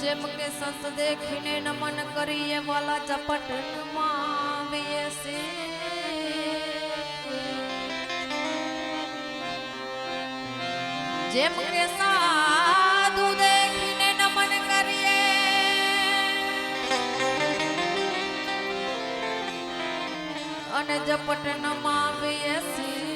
જેમ કે સંત દેખીને નમન કરીએ, વાલા ઝપટ નમાવીએ છે જેમ કે સાધુ દેખીને નમન કરીએ, અને ઝપટ નમાવીએ છીએ.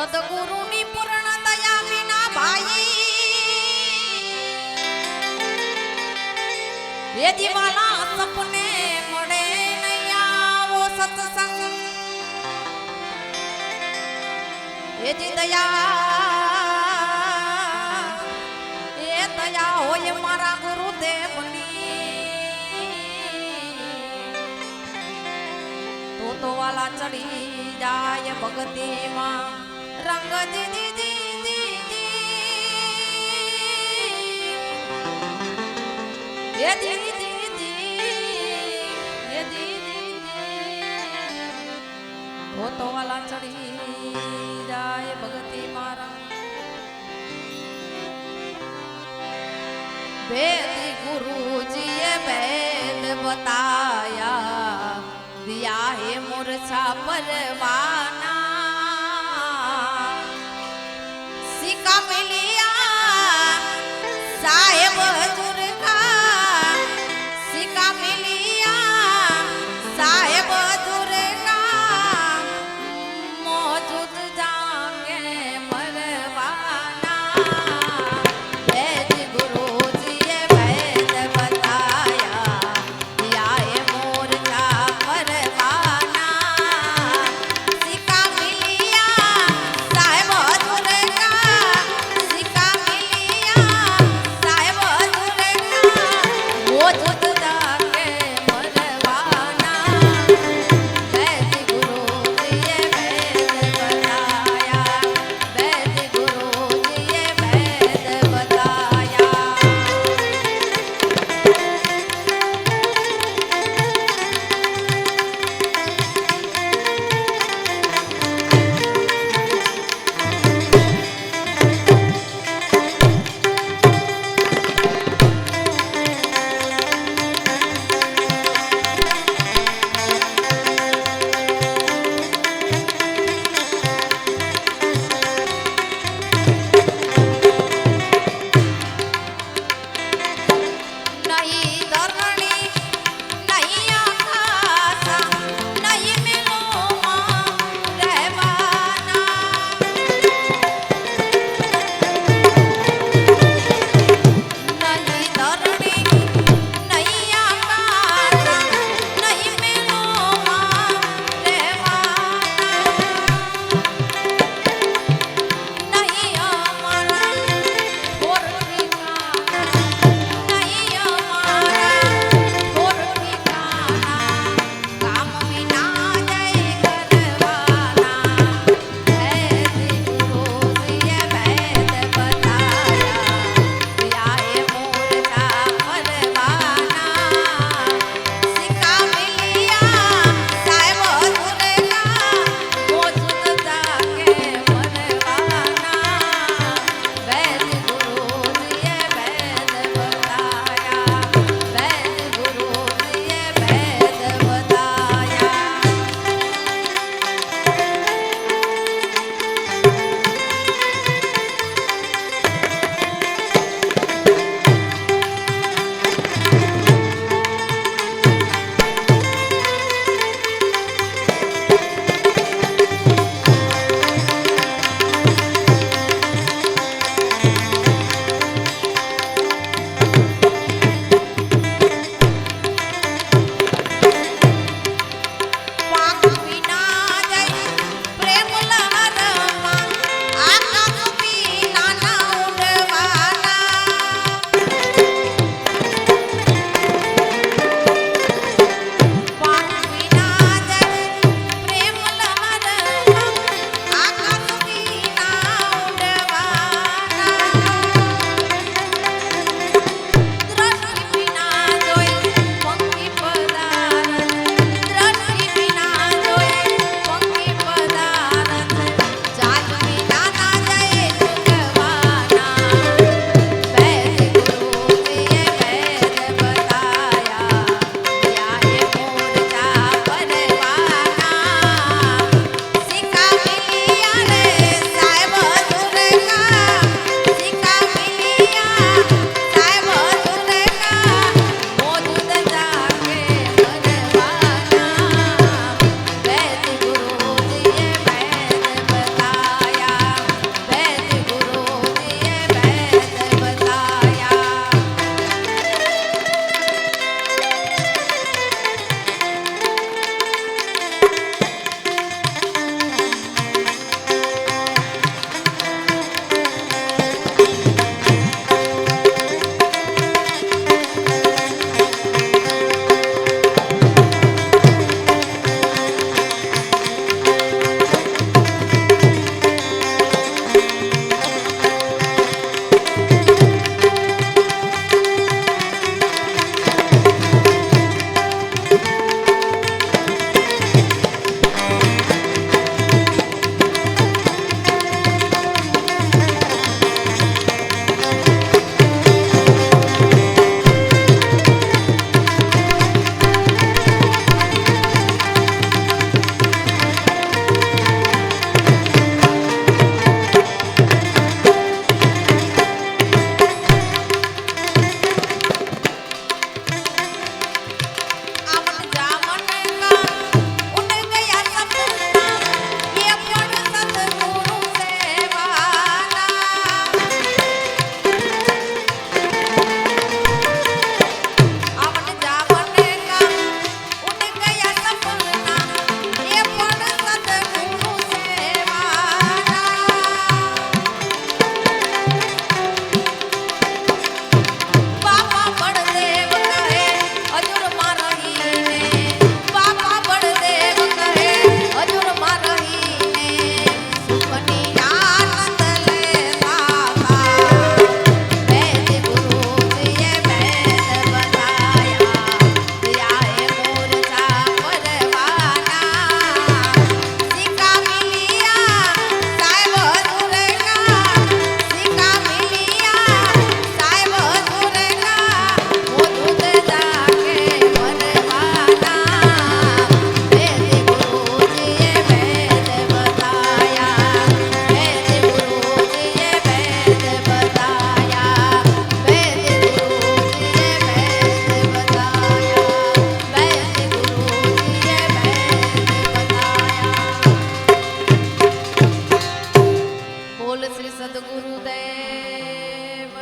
સદગુરુની પૂર્ણ દયા વિના ભાઈ. એ દિવાલા સપને મળે આવો સત્સંગ. એ જી દયા, એ દયા હોય મારા ગુરુદેવની. તો વાલા ચડી જાય ભગતીમાં રંગ દીદી દીદી એ દીદી દીદી એ દીદી તો તો વાલા ચડી જાય ભગતી મારા વેદ ગુરુજીએ વેદ બતાયા દિયા હે મૂર્છા પરવા